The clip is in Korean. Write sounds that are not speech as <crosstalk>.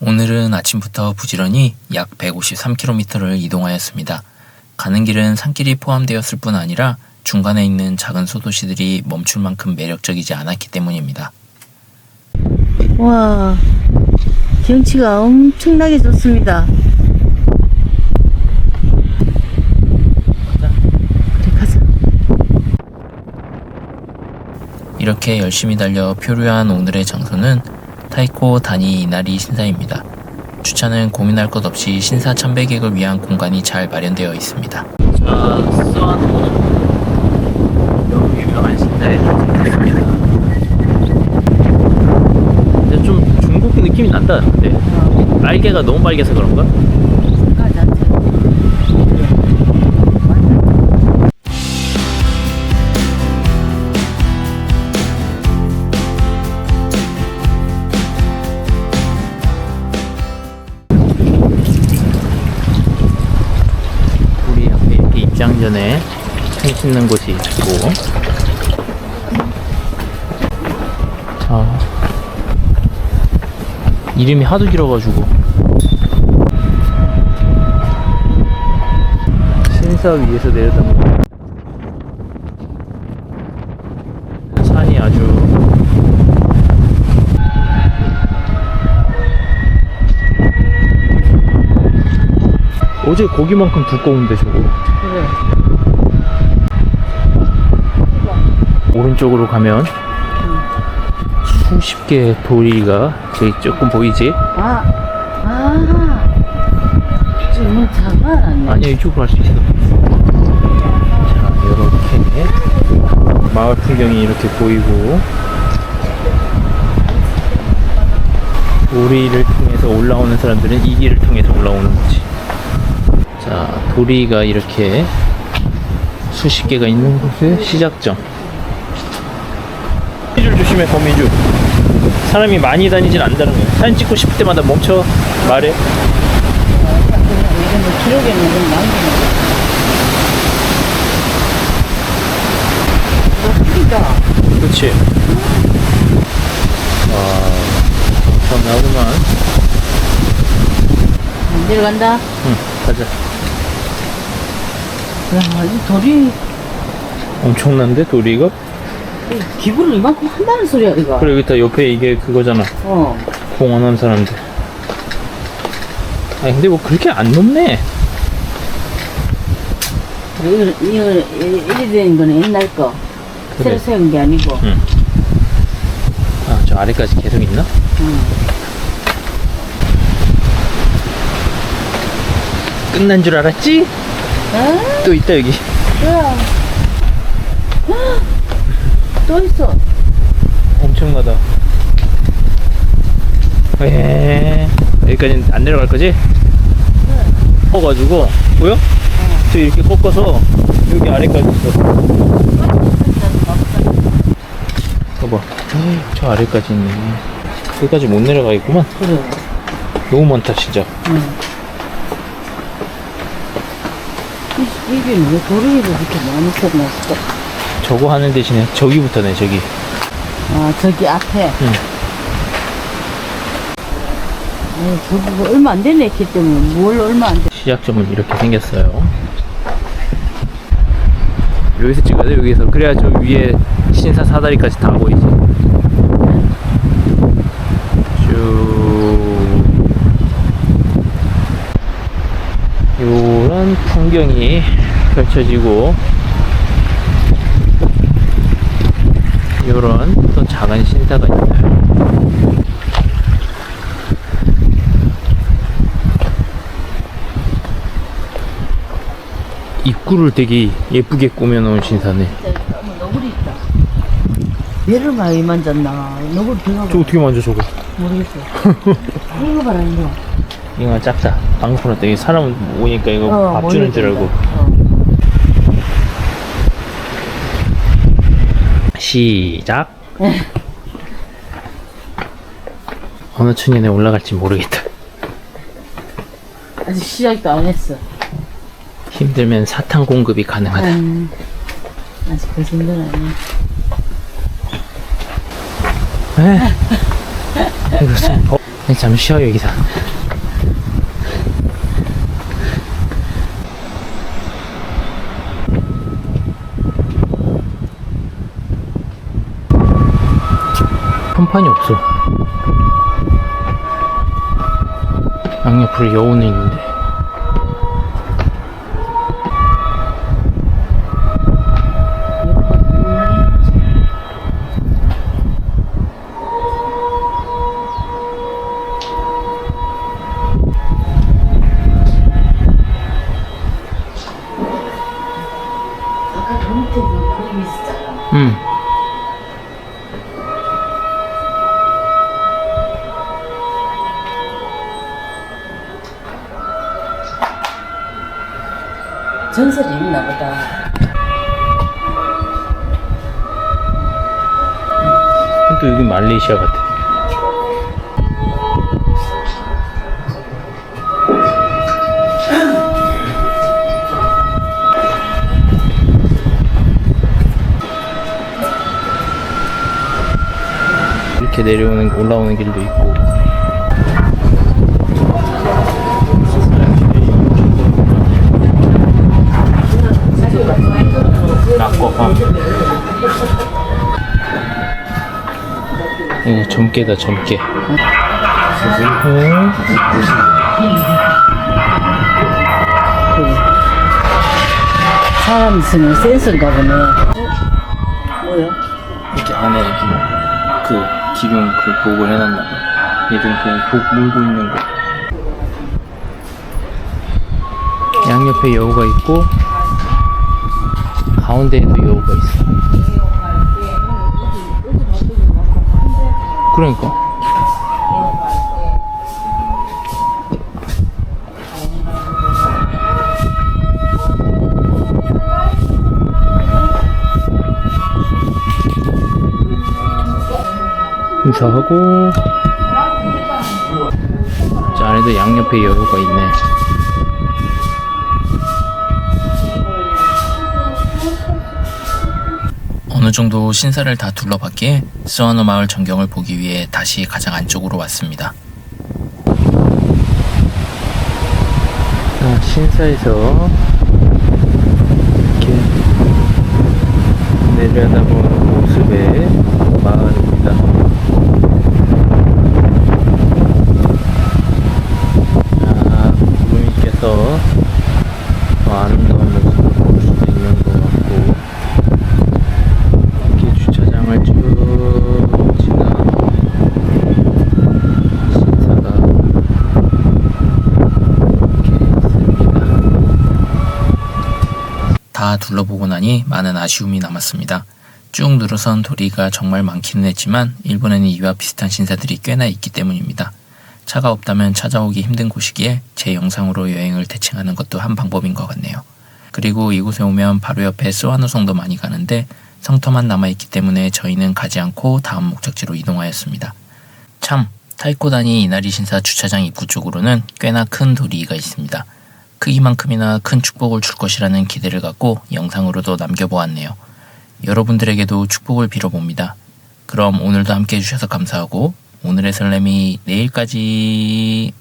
오늘은 아침부터 부지런히 약 153km를 이동하였습니다. 가는 길은 산길이 포함되었을 뿐 아니라 중간에 있는 작은 소도시들이 멈출 만큼 매력적이지 않았기 때문입니다. 와, 경치가 엄청나게 좋습니다. 그래, 가자. 이렇게 열심히 달려 표류한 오늘의 장소는 타이코 다니 이나리 신사입니다. 주차는 고민할 것 없이 신사 참배객을 위한 공간이 잘 마련되어 있습니다. 자, 수아노 너무 유명한 신사에 도착했습니다. 근데 좀 중국 느낌이 난다. 근데 빨개가 너무 빨개서 그런가? 전에 손 씻는 곳이 있고. 자. 이름이 하도 길어가지고. 신사 위에서 내려다보면 산이 아주 어제 고기만큼 두꺼운데 저거. 그래. 오른쪽으로 가면 수십 개의 도리가 저기 조금 보이지? 아, 아. 지금 뭐 장난 아니야. 아니야 이쪽으로 갈 수 있어 자 이렇게 마을 풍경이 이렇게 보이고 도리를 통해서 올라오는 사람들은 이 길을 통해서 올라오는 거지 자 도리가 이렇게 수십 개가 있는 곳의 시작점 조심해 거미줄 사람이 많이 다니진 않다는 거야 사진 찍고 싶을 때마다 멈춰 말해 기록에는 남기는 이거. 그치. 와, 엄청나구만. 내려간다. 응, 가자. 야, 이 돌이 엄청난데, 도리가? 기분을 이만큼 한다는 소리야, 이거. 그래, 여기 다 옆에 이게 그거잖아. 어. 공원한 사람들. 아니, 근데 뭐 그렇게 안 높네. 이거, 이거, 된 거는 옛날 거. 그래. 새로 세운 게 아니고. 아, 저 아래까지 계속 있나? 응. 끝난 줄 알았지? 아, 또 있다, 여기. 뭐야. 헉, 또 있어. 엄청나다. 에 여기까지는 안 내려갈 거지? 꺾어가지고, 보여? 저 이렇게 꺾어서 여기 아래까지 있어. 봐봐. 저 아래까지 있네. 여기까지 못 내려가겠구만. 그래. 너무 많다, 진짜. 응. 이- 이게 왜 도리를 이렇게 많이 펴놨어? 저거 하는 대신에 저기부터네, 저기. 아, 저기 앞에. 응. 어, 저거 얼마 안 되네, 했기 때문에. 뭘 얼마 안 돼. 시작점은 이렇게 생겼어요. 여기서 찍어야 돼, 여기서. 그래야 저 위에 신사 사다리까지 다 보이지. 쭉. 요런 풍경이 펼쳐지고, 요런 또 작은 신사가 있어요. 입구를 되게 예쁘게 꾸며놓은 신사네. 어머, 너구리 있다. 얘를 많이 만졌나? 너구리 들어가 저 어떻게 만져 저거? 모르겠어. <laughs> 이거 봐라, 이거. 이거 작다. 방송할 때 사람 오니까 이거 어, 밥 주는 줄 알고. 어. 시작. 어느 층에 내 올라갈지 모르겠다. 아직 시작도 안 했어. 힘들면 사탕 공급이 가능하다. 음, 아직 그 정도는 아니야. 에? 이것은 어, 네, 잠시 쉬어 여기서 현판이 없어 양옆으로 여운이 있는데 아까 그 밑에 그 그림 있었잖아. 응 전설이 있나 보다. 또 여기 말레이시아 같아 이렇게 내려오는 올라오는 길도 있고 낙고 어. 이거 점괘다 점괘 응? 사람 있으면 센스인가 보네. 뭐야? 이렇게 안에 그, 그 기둥 그 복을 해놨나 봐 얘들은 그냥 복 물고 있는 거 양옆에 여우가 있고 가운데에도 여우가 있어. 그러니까. 인사하고. 저 안에도 양옆에 여우가 있네 어느 정도 신사를 다 둘러봤기에 스와노 마을 전경을 보기 위해 다시 가장 안쪽으로 왔습니다. 자, 신사에서 이렇게 내려다보는 모습의 마을입니다. 자, 구름이 껴서 더 아름다운 모습을 볼 수도 있는 것 같고 이렇게 주차장을 쭉 지나 신사가 다 둘러보고 나니 많은 아쉬움이 남았습니다. 쭉 늘어선 도리가 정말 많기는 했지만 일본에는 이와 비슷한 신사들이 꽤나 있기 때문입니다. 차가 없다면 찾아오기 힘든 곳이기에 제 영상으로 여행을 대칭하는 것도 한 방법인 것 같네요. 그리고 이곳에 오면 바로 옆에 스와노성도 많이 가는데 성터만 남아있기 때문에 저희는 가지 않고 다음 목적지로 이동하였습니다. 참, 타이코다니 이나리 신사 주차장 입구 쪽으로는 꽤나 큰 도리가 있습니다. 크기만큼이나 큰 축복을 줄 것이라는 기대를 갖고 영상으로도 남겨보았네요. 여러분들에게도 축복을 빌어봅니다. 그럼 오늘도 함께 해주셔서 감사하고 오늘의 설렘이 내일까지